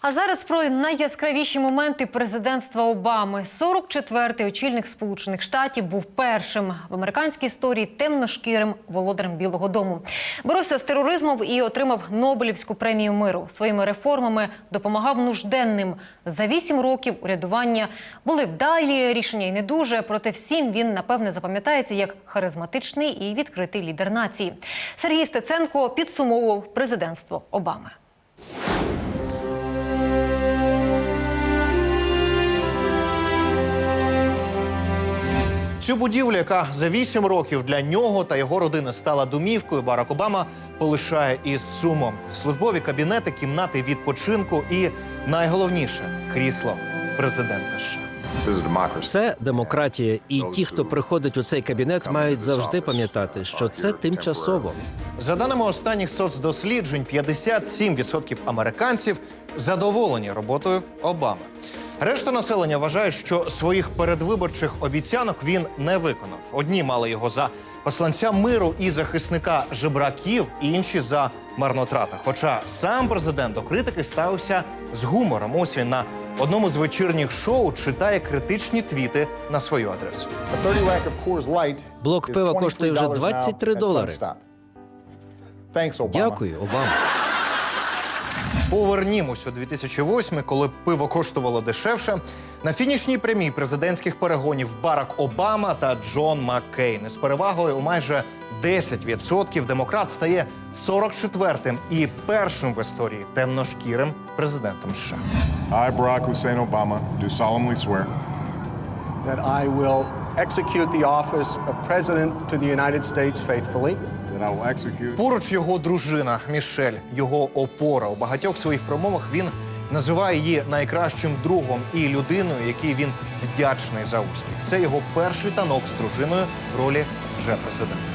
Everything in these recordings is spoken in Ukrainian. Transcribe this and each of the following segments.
А зараз про найяскравіші моменти президентства Обами. 44-й очільник Сполучених Штатів був першим в американській історії темношкірим володарем Білого Дому. Боровся з тероризмом і отримав Нобелівську премію миру. Своїми реформами допомагав нужденним. За вісім років урядування були вдалі рішення і не дуже. Проте всім він напевне запам'ятається як харизматичний і відкритий лідер нації. Сергій Стеценко підсумовував президентство Обами. Цю будівлю, яка за вісім років для нього та його родини стала домівкою, Барак Обама полишає із сумом. Службові кабінети, кімнати відпочинку і найголовніше крісло президента США. Це демократія, і ті, хто приходить у цей кабінет, мають завжди пам'ятати, що це тимчасово. За даними останніх соцдосліджень, 57% американців задоволені роботою Обами. Решта населення вважає, що своїх передвиборчих обіцянок він не виконав. Одні мали його за посланця миру і захисника жебраків, інші за марнотрата. Хоча сам президент до критики ставився з гумором. Ось він на одному з вечірніх шоу читає критичні твіти на свою адресу. Блок пива коштує вже 23 долари. Дякую, Обама. Повернімось у 2008, коли пиво коштувало дешевше. На фінішній прямій президентських перегонів Барак Обама та Джон Маккейн. Із перевагою у майже 10% демократ стає 44-м і першим в історії темношкірим президентом США. I, Barack Hussein Obama, do solemnly swear that I will execute the office of President to the United States faithfully. Поруч його дружина Мішель, його опора. У багатьох своїх промовах він називає її найкращим другом і людиною, якій він вдячний за успіх. Це його перший танок з дружиною в ролі вже президента.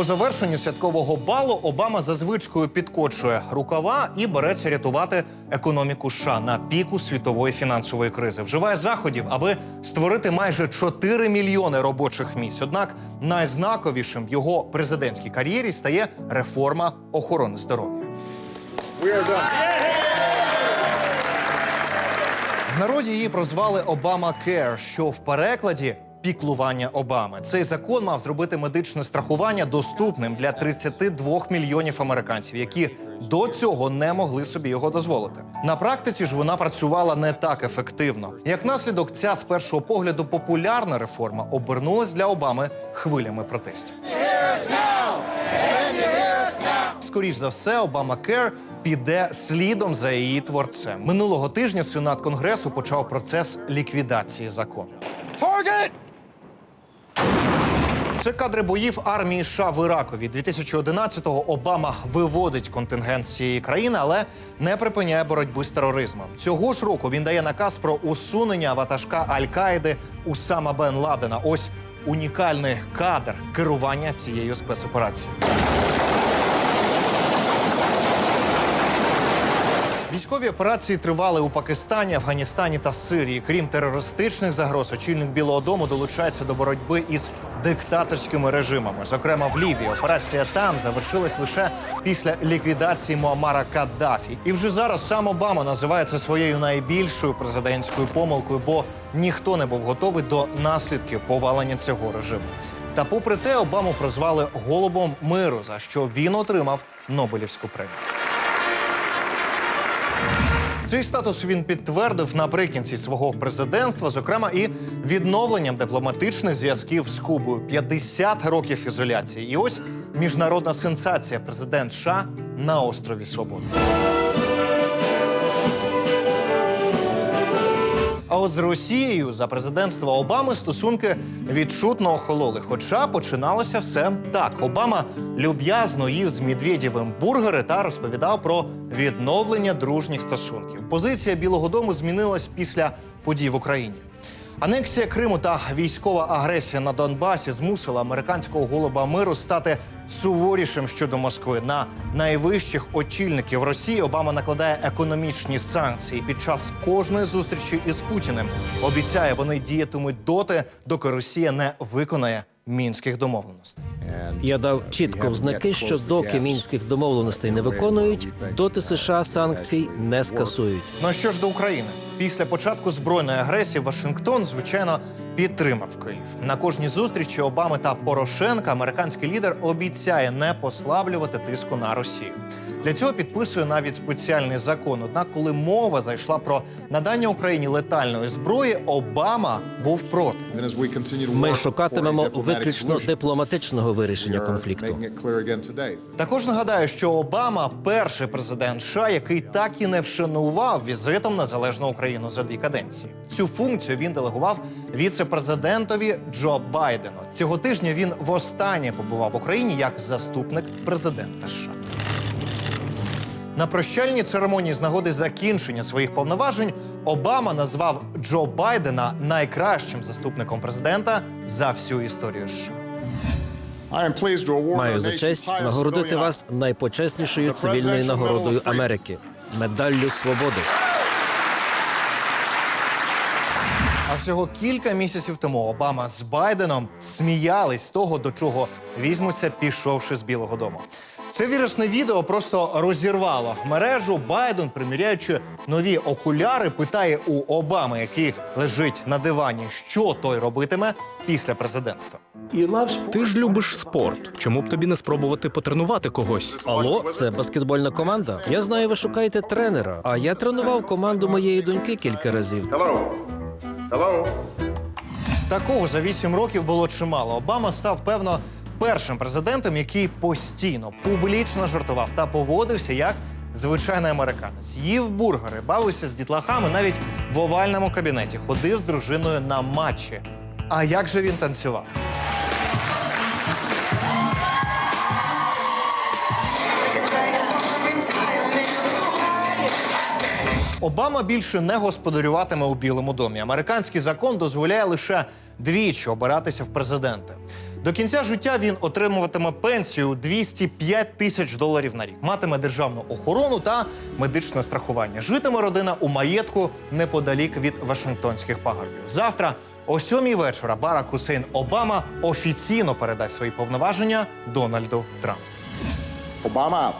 По завершенню святкового балу Обама за звичкою підкочує рукава і береться рятувати економіку США на піку світової фінансової кризи. Вживає заходів, аби створити майже 4 мільйони робочих місць. Однак найзнаковішим в його президентській кар'єрі стає реформа охорони здоров'я. В народі її прозвали Обама Care, що в перекладі піклування Обами. Цей закон мав зробити медичне страхування доступним для 32 мільйонів американців, які до цього не могли собі його дозволити. На практиці ж вона працювала не так ефективно. Як наслідок, ця з першого погляду популярна реформа обернулась для Обами хвилями протестів. Скоріш за все, Обама Кер піде слідом за її творцем. Минулого тижня Сенат Конгресу почав процес ліквідації закону. Це кадри боїв армії США в Іракові. 2011-го Обама виводить контингент з цієї країни, але не припиняє боротьби з тероризмом. Цього ж року він дає наказ про усунення ватажка Аль-Каїди Усама Бен Ладена. Ось унікальний кадр керування цією спецоперацією. Військові операції тривали у Пакистані, Афганістані та Сирії. Крім терористичних загроз, очільник Білого Дому долучається до боротьби із диктаторськими режимами. Зокрема, в Лівії операція там завершилась лише після ліквідації Муаммара Каддафі. І вже зараз сам Обама називає це своєю найбільшою президентською помилкою, бо ніхто не був готовий до наслідків повалення цього режиму. Та попри те, Обаму прозвали голубом миру, за що він отримав Нобелівську премію. Цей статус він підтвердив наприкінці свого президентства, зокрема і відновленням дипломатичних зв'язків з Кубою. 50 років ізоляції. І ось міжнародна сенсація. Президент США на острові Свободи. А от з Росією за президентства Обами стосунки відчутно охололи. Хоча починалося все так. Обама люб'язно їв з Медведєвим бургери та розповідав про відновлення дружніх стосунків. Позиція Білого Дому змінилась після подій в Україні. Анексія Криму та військова агресія на Донбасі змусила американського голуба миру стати суворішим щодо Москви. На найвищих очільників Росії Обама накладає економічні санкції під час кожної зустрічі із Путіним. Обіцяє, вони діятимуть доти, доки Росія не виконає мінських домовленостей. Я дав чітко в знаки, що доки мінських домовленостей не виконують, доти США санкцій не скасують. Ну а що ж до України? Після початку збройної агресії Вашингтон, звичайно, підтримав Київ. На кожній зустрічі Обами та Порошенка американський лідер обіцяє не послаблювати тиску на Росію. Для цього підписує навіть спеціальний закон. Однак, коли мова зайшла про надання Україні летальної зброї, Обама був проти. Ми шукатимемо виключно дипломатичного вирішення конфлікту. Також нагадаю, що Обама перший президент США, який так і не вшанував візитом незалежну Україну за дві каденції. Цю функцію він делегував віце-президентові Джо Байдену. Цього тижня він востаннє побував в Україні як заступник президента США. На прощальній церемонії з нагоди закінчення своїх повноважень Обама назвав Джо Байдена найкращим заступником президента за всю історію США. Маю за честь нагородити вас найпочеснішою цивільною нагородою Америки медаллю свободи. А всього кілька місяців тому Обама з Байденом сміялись з того, до чого візьмуться, пішовши з Білого Дому. Це вірусне відео просто розірвало мережу. Байден, приміряючи нові окуляри, питає у Обами, який лежить на дивані, що той робитиме після президентства. Ти ж любиш спорт. Чому б тобі не спробувати потренувати когось? Алло, це баскетбольна команда. Я знаю, ви шукаєте тренера. А я тренував команду моєї доньки кілька разів. Такого за вісім років було чимало. Обама став, певно, першим президентом, який постійно публічно жартував та поводився як звичайний американець. Їв бургери, бавився з дітлахами, навіть в овальному кабінеті ходив з дружиною на матчі. А як же він танцював? Обама більше не господарюватиме у Білому домі. Американський закон дозволяє лише двічі обиратися в президенти. До кінця життя він отримуватиме пенсію 205 тисяч доларів на рік, матиме державну охорону та медичне страхування. Житиме родина у маєтку неподалік від Вашингтонських пагорбів. Завтра о сьомій вечора Барак Хусейн Обама офіційно передасть свої повноваження Дональду Трампу. Obama